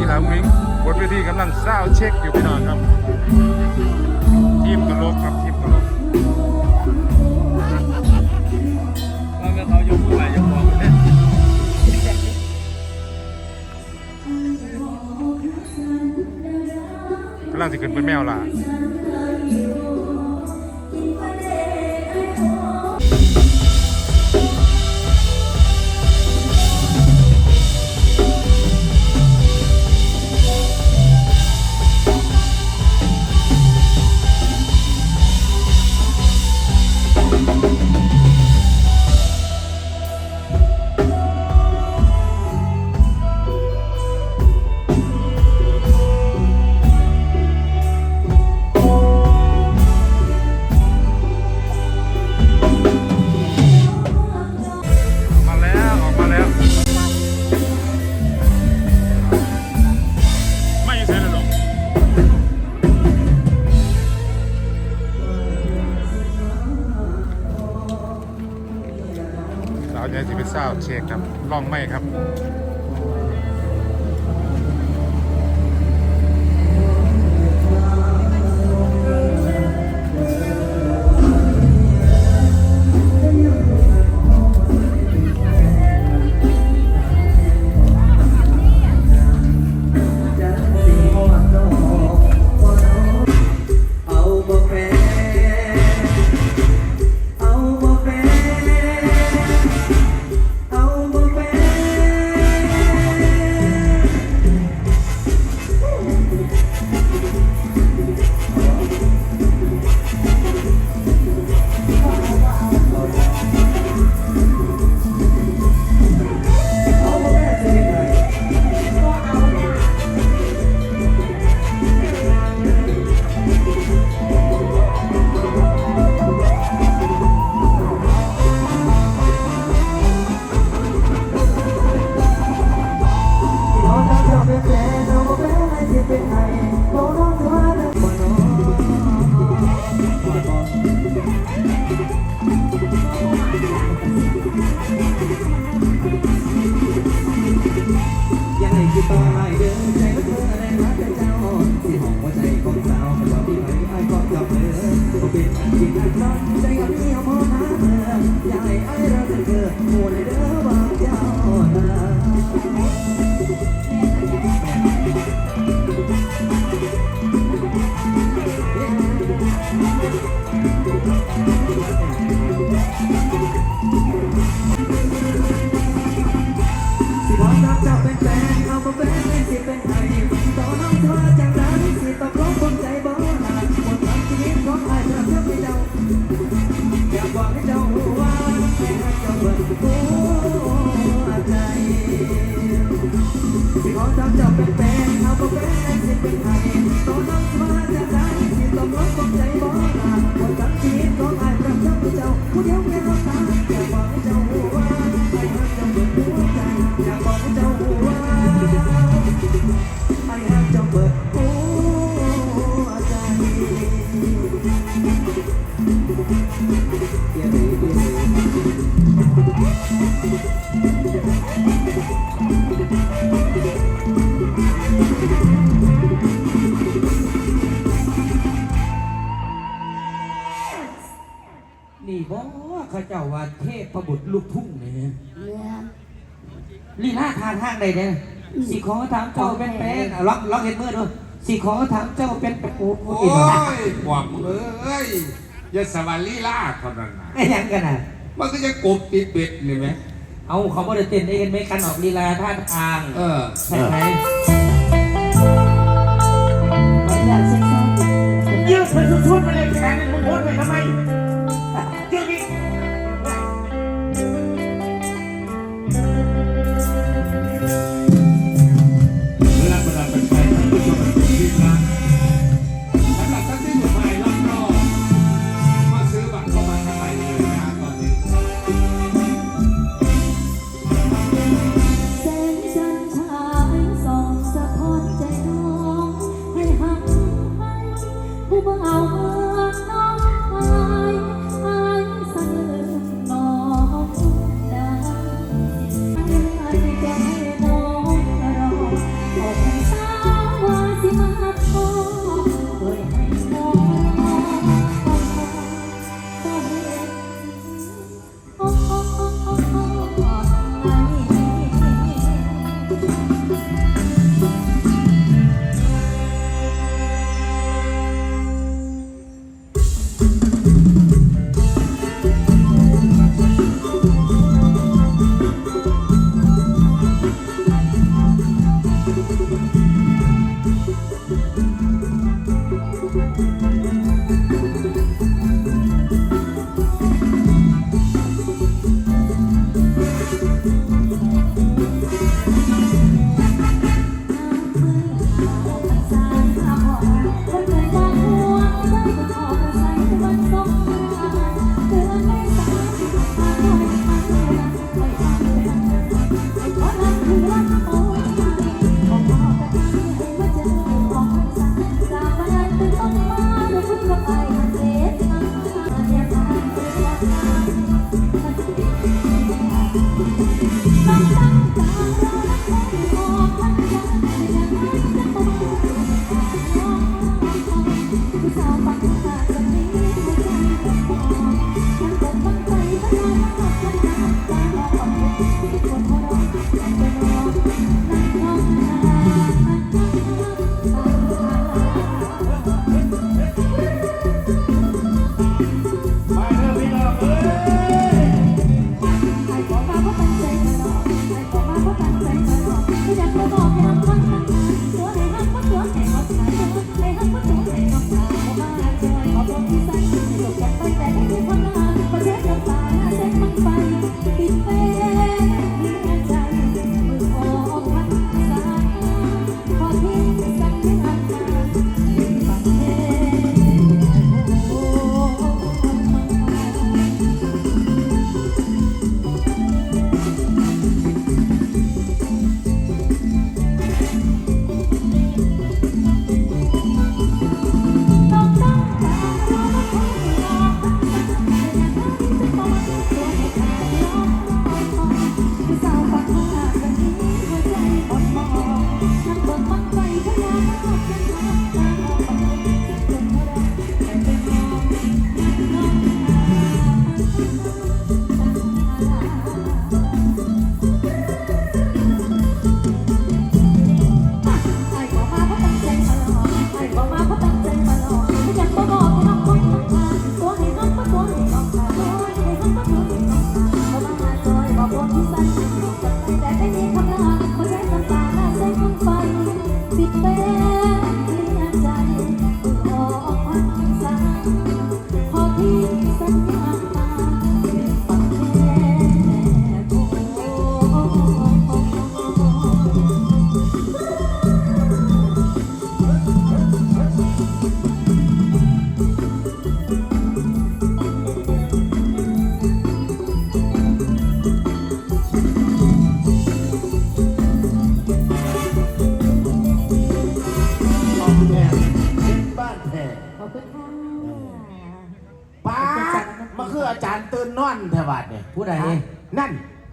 อีหลาวิงบนเวทีกำลังเศร้าเช็คอยู่พี่น้องครับ ทีมตลกครับทีมตลกว่าเมื่อเขายกมือไหวยกมือเนี่ยกำลังจะขึ้นเป็นแมวล่ะาวใหญ่ที่เป็นสาวเช็คครับลองไม่ครับ เจ้าเป็นแฟนเอาบ่เป็นให้สิเป็นไทยต่อน้องเธอจังนั้นสิตกลงคนใจบ่หนาหมดทั้งชีวิตของอ้ายเพื่อเพื่อให้เจ้าผู้เดียวแค่น้ำตาอยากบอกให้เจ้ารู้ว่าให้รักเจ้าเบิดหัวใจอยากบอกให้เจ้ารู้ว่าให้รักเจ้าเบิดหัวใจ Yeah, baby. นี่ เจ้าว่าเทพบุตรลูกทุ่งนี่ฮะเรียนลีลาทางทางใดเนี่ยสิขอถามเจ้าเป็นแป้งล็อกล็อกเห็นมือด้วยสิขอถามเจ้าเป็นแป้งโอ้โหโอ้ยหวังเอ้ยอย่าสวัสดีล่าเท่านั้นนะไอ้ยังกันน่ะ มันก็จะกบติดเบ็ดนี่ไหมเอาเขาบ่ได้เต้นได้เห็นไหมกันออกลีลาท่าทางเออ ใช่ไหม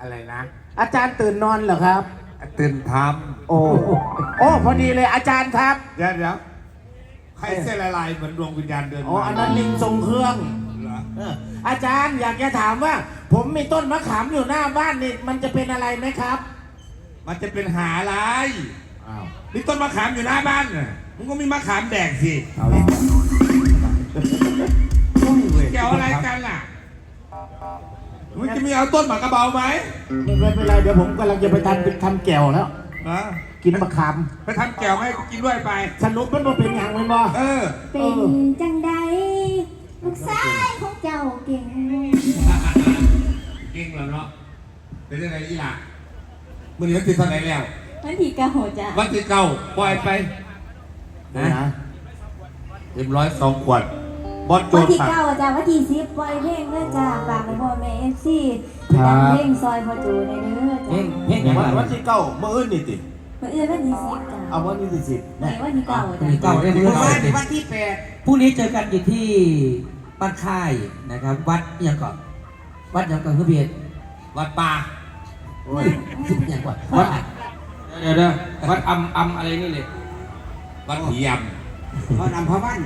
อะไรนะ อาจารย์ตื่นนอนเหรอครับ ตื่นทโอ้โอ้พอดีเลยอาจารย์ครับำเดี๋ยวเดี๋ยวใครเส้นละลายเหมือนดวงวิญญาณเดินโอ้มาอันนั้นลิงทรงเครื่องเหรอเอออาจารย์อยากจะถามว่า ผมมีต้นมะขามอยู่หน้าบ้านนี่มันจะเป็นอะไรไหมครับ มันจะเป็นหาอะไรอ้าวนี่ต้นมะขามอยู่หน้าบ้านน่ะมึงก็มีมะขามแดกสิ เอา มึงจะมีเอาต้นหมากระเบาไหมไม่ไม่เป็นไรเดี๋ยวผมกำลังจะไปทำทำแก้วแล้ว นะกินมะขามไปทำแก้วให้กินด้วยไปสนุกมันบ่เป็นอย่างมันบ่เออ เป็นจังใดลูกชายของเจ้าเก่งเก่งแล้วเนาะเป็นยังไงอีหล่ะมึงนี้วันที่เท่าไหร่แล้ว วันที่เก้าจ้ะวันที่เก้าปล่อยไปนะเต็มร้อยสองขวด บอสโจวันนที่ค่ะเก้าจ้ะวันที่สิบปล่อยเพลงเด้อจ้ะฝากไปพ่อแม่เอฟซีดังเพลงซอยพอจูในเด้อเพ่งจ้ะเพ่งอย่างวันไรวันที่เก้าเมื่ออื่นนี่ติมื่ออื่นวันที่สิบจ้ะเอาวันนี้ที่สิบไหนวันที่เก้ามีจ้ะเก่าได้มือเราวันที่แปดพรุ่งนี้เจอกันอยู่ที่บ้านค่ายนะครับ วัดอิหยังก่อนวัดอิหยังก่อนคือเบียดวัดป่าโอ้ยคิดอิหยังก่อนวัดเดี๋ยวเดี๋ยววัดอำอำอะไรนี่เลยวัดผียพอนำพระบ้าน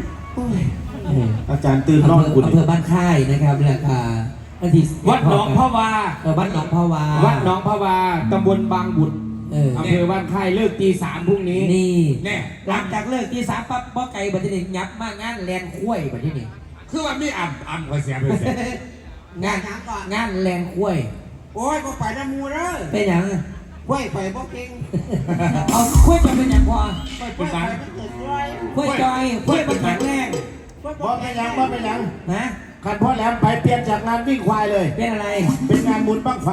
เอออาจารย์ตื่นนอำอนเภอคุณอำเภอบ้านค่ายนะครับราคาวันที่วัดหนองพ่อวาเออวัดหนองพ่อวาวัดหนองพ่อวาตำบลบางบุตรเอออำเภอบ้านไข่เลิกตีสามพรุ่งนี้ นี่ำเนี่ยหลังจากเลิกที่สามปั๊บบ่ไก่บัดนี้ยับมากงานแลนคุ้ยบัดนี้คือว่ามีอำอำคอยเสียไปเสียงานงานแลนคุ้ยโอ้ยบ่ไปน้ำมูเด้อเป็นหยัง ห้วยไปบ่เก่งเอาคุ้ยจะเป็นหยังพอเป็นบ้านคุ้ยจอยคุ้ยมันแข็งแรงบ่เป็นหยังบ่เป็นหยังนะขันพ่อแหลมไปเปลี่ยนจากงานวิ่งควายเลย เป็นอะไรเป็นงานบุญบั้งไฟ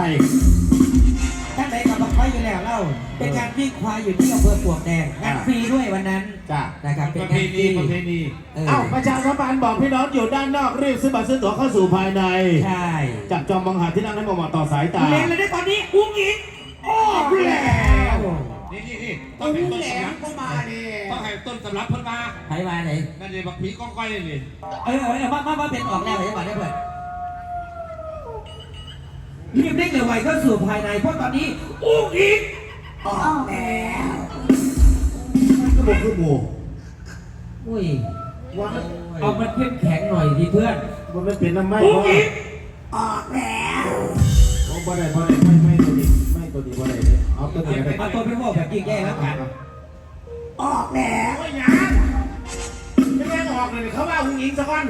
ท่านใดกับบักไฟอยู่แล้วเล่าเป็นการวิ่งควายอยู่ที่อำเภอปลวกแดงงานฟรีด้วยวันนั้นจ้านะครับเป็นประเพงานฟณีรีประเพณีเออเอ้าประชาสัมพันธ์บอกพี่น้องอยู่ด้านนอกรีบซื้อบัตรซื้อตั๋วเข้าสู่ภายใน ใช่จับจองบังหาที่นั่งให้เหมาะต่อสายตา เล่นเลยได้ตอนนี้อุ้งอิง ออกแล้วนี่นี่นี่ต้องให้ต้นสำรับก็มาดิต้องให้ต้นสำรับเพิ่นมาใครมาไหนนั่นเลยบักผีก้องก้อยนี่เออเออเออมามามาเป็นออกแล้วเลยมาได้เปิดรีบเร่งเลยไวเข้าสู่ภายในเพราะตอนนี้อุ้งอิงออกแล้วก็บอกคือหมูอุ้ยว่าเอามันเข้มแข็งหน่อยดิเพื่อนมันไม่เป็นน้ำไหม้อุ้งเพราะอิงโอ้บ่ได้บ่ได้ไม่ไม่ตัว ตัวนี้บ่ได้เลยเอาตัวนี้ก็ได้เอาตัวไปบอกแบบยิ่แย่แล้วกันโอ้ยยังไม่ยังออกเลยเขาว่าอุ้งอิงสักวัน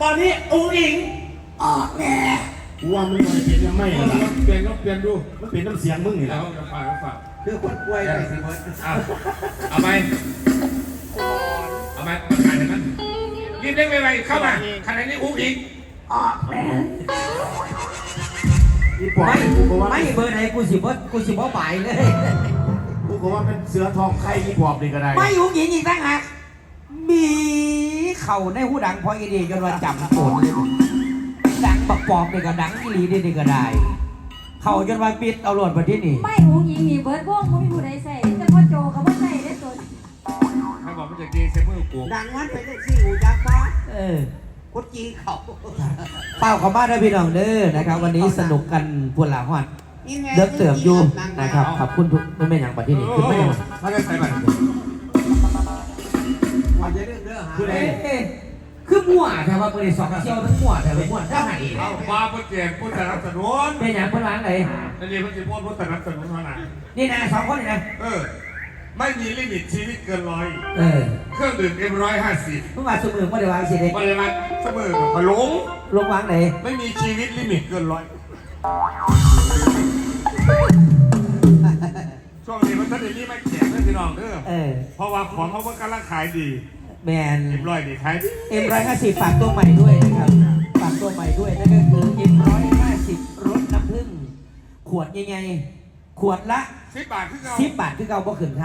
ตอนนี้อุ้งอิงออกแล้วว่ามันไม่เป็นน้ำไหม้หรอเปลี่ยนก็เปลี่ยนดูมันเป็นน้ำเสียงมึงนี่แหแล้วจะฝากก็ฝากคือคนป่วยไปสิเบิดเอาเอาไปเอาไปมขายให้มันรีบเร่งไปๆเข้ามาขณะนี้อุ้งอิงอี ปอบไม่กูก็ว่าไม่เบอร์ไหนกูสิบ่กูสิบ่ไปเลย กูก็ว่าเป็นเสือทองไข่อีปอบนี่ก็ได้ไม่อุ้งอิงอีกตั้งหากมีเข่าในหูดังพออีดีจนว่าจำโกรธเลยดังปักปอบนี่ก็ดังอีหลีนี่ก็ได้ เข่าจนว่าปิดเอาหลวดมาที่นี่ไม่หูยิงมีเบิร์ดพวกมึงผู้ใดใส่แต่พ่อโจกับพ่อใส่ได้ตัวให้บอกมันจะดีเซมือกูดังนั้นเป็นที่หูยักษ์ฟ้าเออ คุดจีเขาเป้าเขามาได้พี่น้องเด้อนะครับ วันนี้สนุกกันพวกหลาฮอดนี่ไงเลิกเติมอยู่นะครับขอบคุณทุกไม่ไม่อย่างปัดที่นี่ขึ้นไม่อย่างถ้าได้ใส่บัตรว่าจะเรื่องเรื่องหาคือเอ๊ะคือมั่วแต่ว่าบริษัทเชี่ยวทั้งมั่วแต่ว่ามั่วทั้งไหนเอามาเพื่อเกียรติผู้สนับสนุนเป็นอย่างเพื่อนร้านไหนนั่นเองมันจะพูดผู้สนับสนุนเท่านั้นนี่นะสองคนนี่นะเออ ไม่มีลิมิตชีวิตเกินร้อย เออเครื่องดื่มเอ็มร้อยห้าสิบเมื่อวานสมือว่าได้วางสิเด็กมันเลยมันสมือมาหลง ลงวางไหนไม่มีชีวิตลิมิตเกินร้อย ช่วงนี้มันทะเลนี่ไม่แข็งเลยพี่น้องเด้อ เออ เพราะว่าของเขาเพิ่งกำลังขายดีแมนเอ็มร้อยดีขายดีเอ็มร้อยห้าสิบฝากตัวใหม่ด้วยนะครับ ฝากตัวใหม่ด้วยนั่นก็คือเอ็มร้อยห้าสิบรถน้ำผึ้งขวดยังไงขวดละสิบบาทขึ้นเรา สิบบาทขึ้นเก่าก็ขึ้นครับ